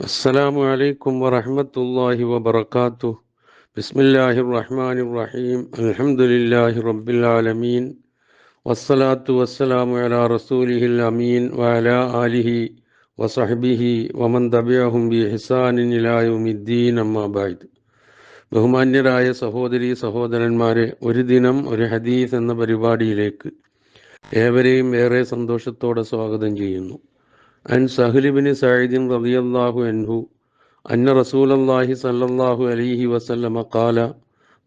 അസ്സലാമു അലൈക്കും വറഹമത്തല്ലാഹി വബർക്കാത്തു ബിസ്മില്ലാഹി റഹ്മാൻ റഹീം അലഹമുല്ലാഹി റബ്ബിലാലമീൻ വസ്സലാത്തു വസ്സലാമു അല റസൂലിഹിൽ അമീൻ. വഅല ആലിഹി വസഹബിഹി വമൻ തബിയഹും ബി ഹിസാനിൻ ഇലായുമിദ്ദീൻ അമ്മാബായിദ് ബഹുമാന്യരായ സഹോദരി സഹോദരന്മാരെ ഒരു ദിനം ഒരു ഹദീസ് എന്ന പരിപാടിയിലേക്ക് ഏവരെയും ഏറെ സന്തോഷത്തോടെ സ്വാഗതം ചെയ്യുന്നു. അൻ സഹലിബിന് സൈദിൻ റളിയല്ലാഹു അൻഹു അന്ന റസൂലല്ലാഹി സല്ലല്ലാഹു അലൈഹി വസല്ലമ ഖാല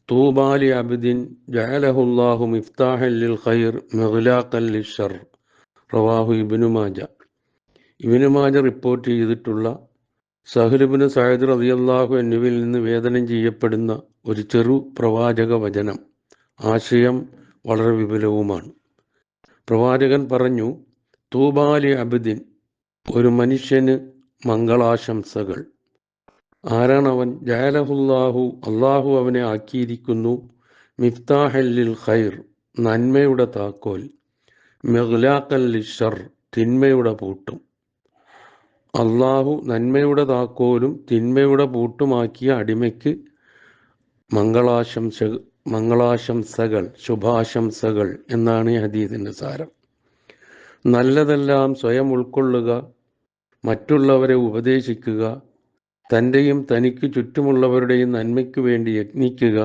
തൂബാലി അബ്ദിൻ ജഅലഹുല്ലാഹു മിഫ്താഹൻ ലിൽ ഖൈർ മഗ്ലാഖൻ ലിശ്ശർ റവാഹു Ibn Majah. Ibn Majah report ചെയ്തിട്ടുള്ള സഹലിബിന് സൈദ് റളിയല്ലാഹു അൻഹുവിൽ നിന്ന് വേദനം ചെയ്യപ്പെടുന്ന ഒരു ചെറു പ്രവാചക വചനം ആശയം വളരെ വിപുലവുമാണ്. പ്രവാചകൻ പറഞ്ഞു തൂബാലി അബ്ദിൻ ഒരു മനുഷ്യന് മംഗളാശംസകൾ. ആരാണവൻ? ജയലഹുല്ലാഹു അള്ളാഹു അവനെ ആക്കിയിരിക്കുന്നു. മിഫ്താഹല്ലിൽ ഖൈർ നന്മയുടെ താക്കോൽ. മെഹ്ലാക്കല്ലി ഷർ തിന്മയുടെ പൂട്ടും. അള്ളാഹു നന്മയുടെ താക്കോലും തിന്മയുടെ പൂട്ടുമാക്കിയ അടിമയ്ക്ക് മംഗളാശംസ മംഗളാശംസകൾ ശുഭാശംസകൾ എന്നാണ് ഈ ഹദീദിന്റെ സാരം. നല്ലതെല്ലാം സ്വയം ഉൾക്കൊള്ളുക മറ്റുള്ളവരെ ഉപദേശിക്കുക തന്റെയും തനിക്ക് ചുറ്റുമുള്ളവരുടെയും നന്മയ്ക്ക് വേണ്ടി യത്നിക്കുക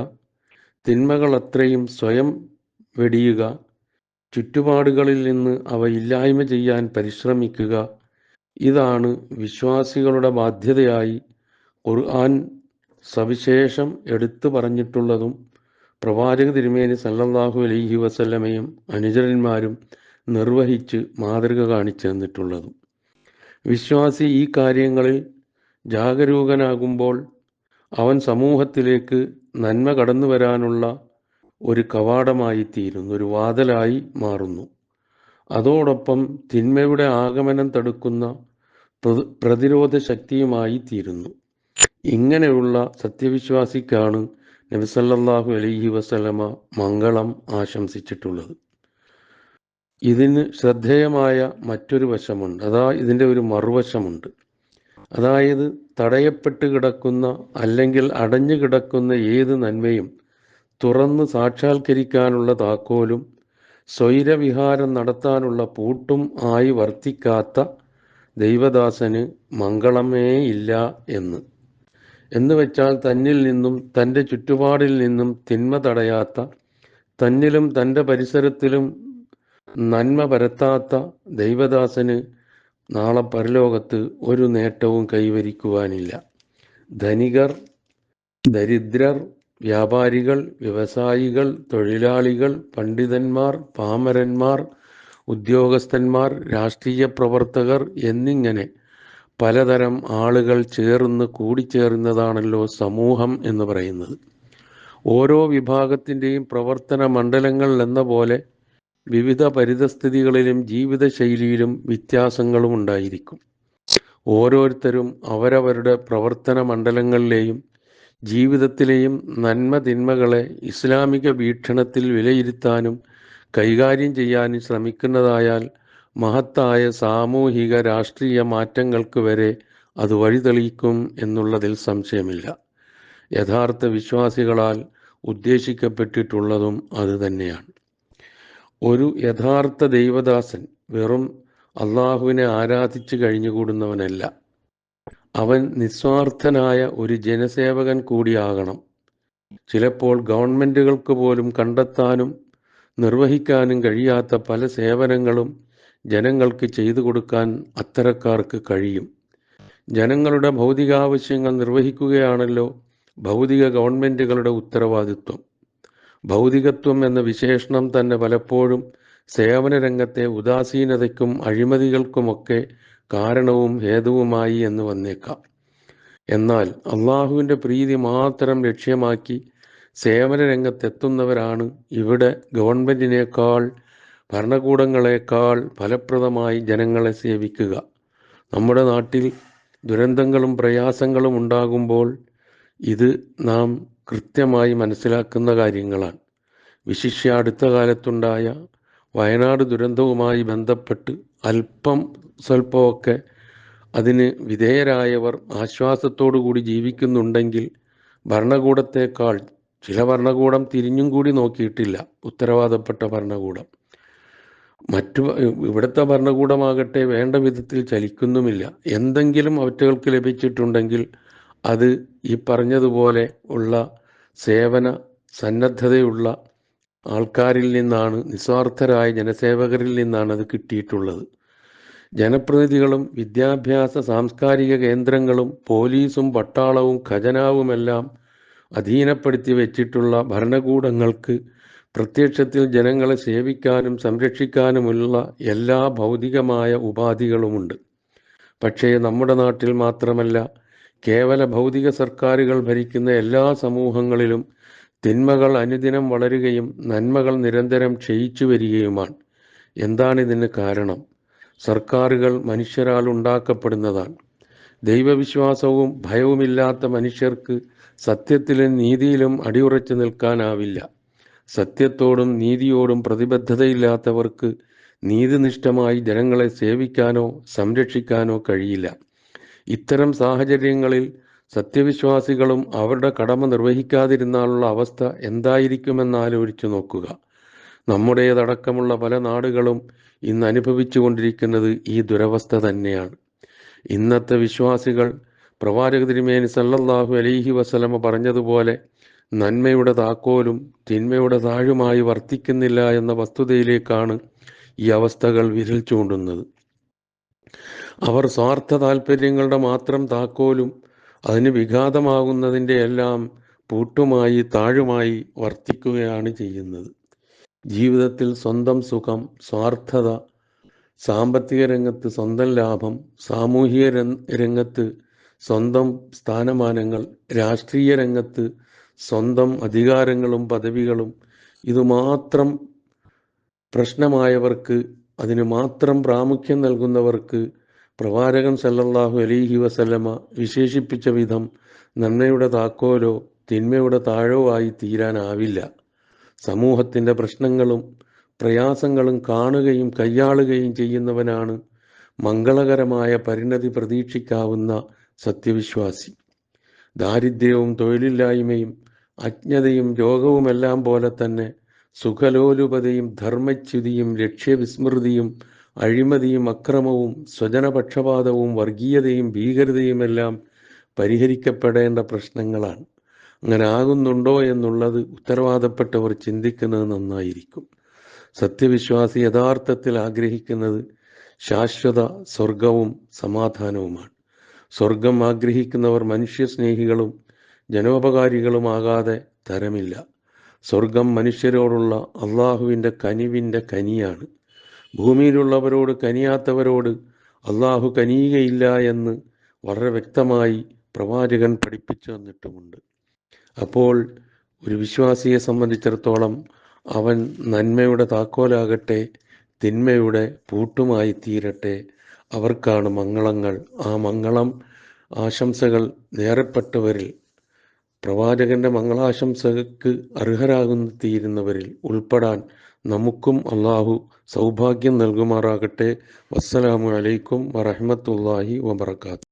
തിന്മകൾ അത്രയും സ്വയം വെടിയുക ചുറ്റുപാടുകളിൽ നിന്ന് അവ ഇല്ലായ്മ ചെയ്യാൻ പരിശ്രമിക്കുക. ഇതാണ് വിശ്വാസികളുടെ ബാധ്യതയായി ഖുർആൻ സവിശേഷം എടുത്തു പറഞ്ഞിട്ടുള്ളതും പ്രവാചക തിരുമേനി സല്ലല്ലാഹു അലൈഹി വസല്ലമയും അനുചരന്മാരും നിർവഹിച്ച് മാതൃക കാണിച്ചു തന്നിട്ടുള്ളതും. വിശ്വാസി ഈ കാര്യങ്ങളിൽ ജാഗരൂകനാകുമ്പോൾ അവൻ സമൂഹത്തിലേക്ക് നന്മ കടന്നു വരാനുള്ള ഒരു കവാടമായി തീരുന്നു ഒരു വാതലായി മാറുന്നു. അതോടൊപ്പം തിന്മയുടെ ആഗമനം തടുക്കുന്ന പ്രതിരോധ ശക്തിയുമായി തീരുന്നു ഇങ്ങനെയുള്ള സത്യവിശ്വാസിക്കാണ് നബിസല്ലാഹു അലൈഹി വസല്ലമ മംഗളം ആശംസിച്ചിട്ടുള്ളത്. ഇതിന് ശ്രദ്ധേയമായ മറ്റൊരു വശമുണ്ട്. അതാ ഇതിന്റെ ഒരു മറുവശമുണ്ട്. അതായത് തടയപ്പെട്ട് കിടക്കുന്ന അല്ലെങ്കിൽ അടഞ്ഞു കിടക്കുന്ന ഏത് നന്മയും തുറന്ന് സാക്ഷാത്കരിക്കാനുള്ള താക്കോലും സ്വൈരവിഹാരം നടത്താനുള്ള പൂട്ടും ആയി വർത്തിക്കാത്ത ദൈവദാസന് മംഗളമേ ഇല്ല എന്ന്. എന്ന് വെച്ചാൽ തന്നിൽ നിന്നും തന്റെ ചുറ്റുപാടിൽ നിന്നും തിന്മ തടയാത്ത തന്നിലും തന്റെ പരിസരത്തിലും നന്മ പരത്താത്ത ദൈവദാസന് നാളെ പരലോകത്ത് ഒരു നേട്ടവും കൈവരിക്കുവാനില്ല. ധനികർ ദരിദ്രർ വ്യാപാരികൾ വ്യവസായികൾ തൊഴിലാളികൾ പണ്ഡിതന്മാർ പാമരന്മാർ ഉദ്യോഗസ്ഥന്മാർ രാഷ്ട്രീയ പ്രവർത്തകർ എന്നിങ്ങനെ പലതരം ആളുകൾ ചേർന്ന് കൂടിച്ചേർന്നതാണല്ലോ സമൂഹം എന്ന് പറയുന്നത്. ഓരോ വിഭാഗത്തിന്റെയും പ്രവർത്തന മണ്ഡലങ്ങൾ എന്ന പോലെ വിവിധ പരിതസ്ഥിതികളിലും ജീവിതശൈലിയിലും വ്യത്യാസങ്ങളും ഉണ്ടായിരിക്കും. ഓരോരുത്തരും അവരവരുടെ പ്രവർത്തന മണ്ഡലങ്ങളിലെയും ജീവിതത്തിലെയും നന്മ തിന്മകളെ ഇസ്ലാമിക വീക്ഷണത്തിൽ വിലയിരുത്താനും കൈകാര്യം ചെയ്യാനും ശ്രമിക്കുന്നതായാൽ മഹത്തായ സാമൂഹിക രാഷ്ട്രീയ മാറ്റങ്ങൾക്ക് വരെ അത് വഴിതെളിയിക്കും എന്നുള്ളതിൽ സംശയമില്ല. യഥാർത്ഥ വിശ്വാസികളാൽ ഉദ്ദേശിക്കപ്പെട്ടിട്ടുള്ളതും അതുതന്നെയാണ് ഒരു യഥാർത്ഥ ദൈവദാസൻ വെറും അള്ളാഹുവിനെ ആരാധിച്ച് കഴിഞ്ഞുകൂടുന്നവനല്ല. അവൻ നിസ്വാർത്ഥനായ ഒരു ജനസേവകൻ കൂടിയാകണം. ചിലപ്പോൾ ഗവൺമെന്റുകൾക്ക് പോലും കണ്ടെത്താനും നിർവഹിക്കാനും കഴിയാത്ത പല സേവനങ്ങളും ജനങ്ങൾക്ക് ചെയ്തു കൊടുക്കാൻ അത്തരക്കാർക്ക് കഴിയും. ജനങ്ങളുടെ ഭൗതികാവശ്യങ്ങൾ നിർവഹിക്കുകയാണല്ലോ ഭൗതിക ഗവൺമെന്റുകളുടെ ഉത്തരവാദിത്വം. ഭൗതികത്വം എന്ന വിശേഷണം തന്നെ പലപ്പോഴും സേവന രംഗത്തെ ഉദാസീനതയ്ക്കും അഴിമതികൾക്കുമൊക്കെ കാരണവും ഹേതുവുമായി എന്ന് വന്നേക്കാം. എന്നാൽ അള്ളാഹുവിന്റെ പ്രീതി മാത്രം ലക്ഷ്യമാക്കി സേവന രംഗത്തെത്തുന്നവരാണ് ഇവിടെ ഗവൺമെന്റിനേക്കാൾ ഭരണകൂടങ്ങളെക്കാൾ ഫലപ്രദമായി ജനങ്ങളെ സേവിക്കുക. നമ്മുടെ നാട്ടിൽ ദുരന്തങ്ങളും പ്രയാസങ്ങളും ഉണ്ടാകുമ്പോൾ ഇത് നാം കൃത്യമായി മനസ്സിലാക്കുന്ന കാര്യങ്ങളാണ്. വിശിഷ്യ അടുത്ത കാലത്തുണ്ടായ വയനാട് ദുരന്തവുമായി ബന്ധപ്പെട്ട് അല്പം സ്വല്പമൊക്കെ അതിന് വിധേയരായവർ കൂടി ജീവിക്കുന്നുണ്ടെങ്കിൽ ഭരണകൂടത്തേക്കാൾ ചില ഭരണകൂടം തിരിഞ്ഞും കൂടി നോക്കിയിട്ടില്ല. ഉത്തരവാദപ്പെട്ട ഭരണകൂടം. മറ്റു ഇവിടുത്തെ ഭരണകൂടമാകട്ടെ വേണ്ട വിധത്തിൽ ചലിക്കുന്നുമില്ല. എന്തെങ്കിലും അവറ്റകൾക്ക് ലഭിച്ചിട്ടുണ്ടെങ്കിൽ അത് ഈ പറഞ്ഞതുപോലെ ഉള്ള സേവന സന്നദ്ധതയുള്ള ആൾക്കാരിൽ നിന്നാണ് നിസ്വാർത്ഥരായ ജനസേവകരിൽ നിന്നാണ് അത് കിട്ടിയിട്ടുള്ളത്. ജനപ്രതിനിധികളും വിദ്യാഭ്യാസ സാംസ്കാരിക കേന്ദ്രങ്ങളും പോലീസും പട്ടാളവും ഖജനാവുമെല്ലാം അധീനപ്പെടുത്തി വെച്ചിട്ടുള്ള ഭരണകൂടങ്ങൾക്ക് പ്രത്യക്ഷത്തിൽ ജനങ്ങളെ സേവിക്കാനും സംരക്ഷിക്കാനുമുള്ള എല്ലാ ഭൗതികമായ ഉപാധികളുമുണ്ട്. പക്ഷേ നമ്മുടെ നാട്ടിൽ മാത്രമല്ല കേവല ഭൗതിക സർക്കാരുകൾ ഭരിക്കുന്ന എല്ലാ സമൂഹങ്ങളിലും തിന്മകൾ അനുദിനം വളരുകയും നന്മകൾ നിരന്തരം ക്ഷയിച്ചു വരികയുമാണ്. എന്താണിതിന് കാരണം? സർക്കാരുകൾ മനുഷ്യരാൽ ഉണ്ടാക്കപ്പെടുന്നതാണ്. ദൈവവിശ്വാസവും ഭയവുമില്ലാത്ത മനുഷ്യർക്ക് സത്യത്തിലും നീതിയിലും അടിയുറച്ചു നിൽക്കാനാവില്ല. സത്യത്തോടും നീതിയോടും പ്രതിബദ്ധതയില്ലാത്തവർക്ക് നീതിനിഷ്ഠമായി ജനങ്ങളെ സേവിക്കാനോ സംരക്ഷിക്കാനോ കഴിയില്ല. ഇത്തരം സാഹചര്യങ്ങളിൽ സത്യവിശ്വാസികളും അവരുടെ കടമ നിർവഹിക്കാതിരുന്നാലുള്ള അവസ്ഥ എന്തായിരിക്കുമെന്ന് ആലോചിച്ചു നോക്കുക. നമ്മുടേതടക്കമുള്ള പല നാടുകളും ഇന്ന് അനുഭവിച്ചു കൊണ്ടിരിക്കുന്നത് ഈ ദുരവസ്ഥ തന്നെയാണ്. ഇന്നത്തെ വിശ്വാസികൾ പ്രവാചക തിരുമേനി സല്ലല്ലാഹു അലൈഹി വസലമ പറഞ്ഞതുപോലെ നന്മയുടെ താക്കോലും തിന്മയുടെ താഴുമായി വർത്തിക്കുന്നില്ല എന്ന വസ്തുതയിലേക്കാണ് ഈ അവസ്ഥകൾ വിരൽ ചൂണ്ടുന്നത്. അവർ സ്വാർത്ഥ താല്പര്യങ്ങളുടെ മാത്രം താക്കോലും അതിന് വിഘാതമാകുന്നതിന്റെ എല്ലാം പൂട്ടുമായി താഴുമായി വർത്തിക്കുകയാണ് ചെയ്യുന്നത്. ജീവിതത്തിൽ സ്വന്തം സുഖം സ്വാർത്ഥത സാമ്പത്തിക രംഗത്ത് സ്വന്തം ലാഭം സാമൂഹിക രംഗത്ത് സ്വന്തം സ്ഥാനമാനങ്ങൾ രാഷ്ട്രീയ രംഗത്ത് സ്വന്തം അധികാരങ്ങളും പദവികളും ഇതുമാത്രം പ്രശ്നമായവർക്ക് അതിന് മാത്രം പ്രാമുഖ്യം നൽകുന്നവർക്ക് പ്രവാചകൻ സല്ലല്ലാഹു അലൈഹി വസല്ലമ വിശേഷിപ്പിച്ച വിധം നന്മയുടെ താക്കോലോ തിന്മയുടെ താഴോ ആയി തീരാനാവില്ല. സമൂഹത്തിന്റെ പ്രശ്നങ്ങളും പ്രയാസങ്ങളും കാണുകയും കൈയാളുകയും ചെയ്യുന്നവനാണ് മംഗളകരമായ പരിണതി പ്രതീക്ഷിക്കാവുന്ന സത്യവിശ്വാസി. ദാരിദ്ര്യവും തൊഴിലില്ലായ്മയും അജ്ഞതയും രോഗവുമെല്ലാം പോലെ തന്നെ സുഖലോലുപതയും ധർമ്മച്യുതിയും ലക്ഷ്യവിസ്മൃതിയും അഴിമതിയും അക്രമവും സ്വജനപക്ഷപാതവും വർഗീയതയും ഭീകരതയുമെല്ലാം പരിഹരിക്കപ്പെടേണ്ട പ്രശ്നങ്ങളാണ്. അങ്ങനെ ആകുന്നുണ്ടോ എന്നുള്ളത് ഉത്തരവാദപ്പെട്ടവർ ചിന്തിക്കുന്നത് നന്നായിരിക്കും. സത്യവിശ്വാസി യഥാർത്ഥത്തിൽ ആഗ്രഹിക്കുന്നത് ശാശ്വത സ്വർഗവും സമാധാനവുമാണ്. സ്വർഗം ആഗ്രഹിക്കുന്നവർ മനുഷ്യസ്നേഹികളും ജനോപകാരികളുമാകാതെ തരമില്ല. സ്വർഗം മനുഷ്യരോടുള്ള അള്ളാഹുവിന്റെ കനിവിന്റെ കനിയാണ്. ഭൂമിയിലുള്ളവരോട് കനിയാത്തവരോട് അള്ളാഹു കനിയുകയില്ല എന്ന് വളരെ വ്യക്തമായി പ്രവാചകൻ പഠിപ്പിച്ചു തന്നിട്ടുമുണ്ട്. അപ്പോൾ ഒരു വിശ്വാസിയെ സംബന്ധിച്ചിടത്തോളം അവൻ നന്മയുടെ താക്കോലാകട്ടെ തിന്മയുടെ പൂട്ടുമായി തീരട്ടെ. അവർക്കാണ് മംഗളങ്ങൾ. ആ മംഗളം ആശംസകൾ നേരപ്പെട്ടവരിൽ പ്രവാചകന്റെ മംഗളാശംസകൾക്ക് അർഹരാകുന്ന തീരുന്നവരിൽ ഉൾപ്പെടാൻ നമുക്കും അള്ളാഹു സൗഭാഗ്യം നൽകുമാറാകട്ടെ. വസ്സലാമു അലൈക്കും വറഹമത്തല്ലാഹി വബർക്കാത്തു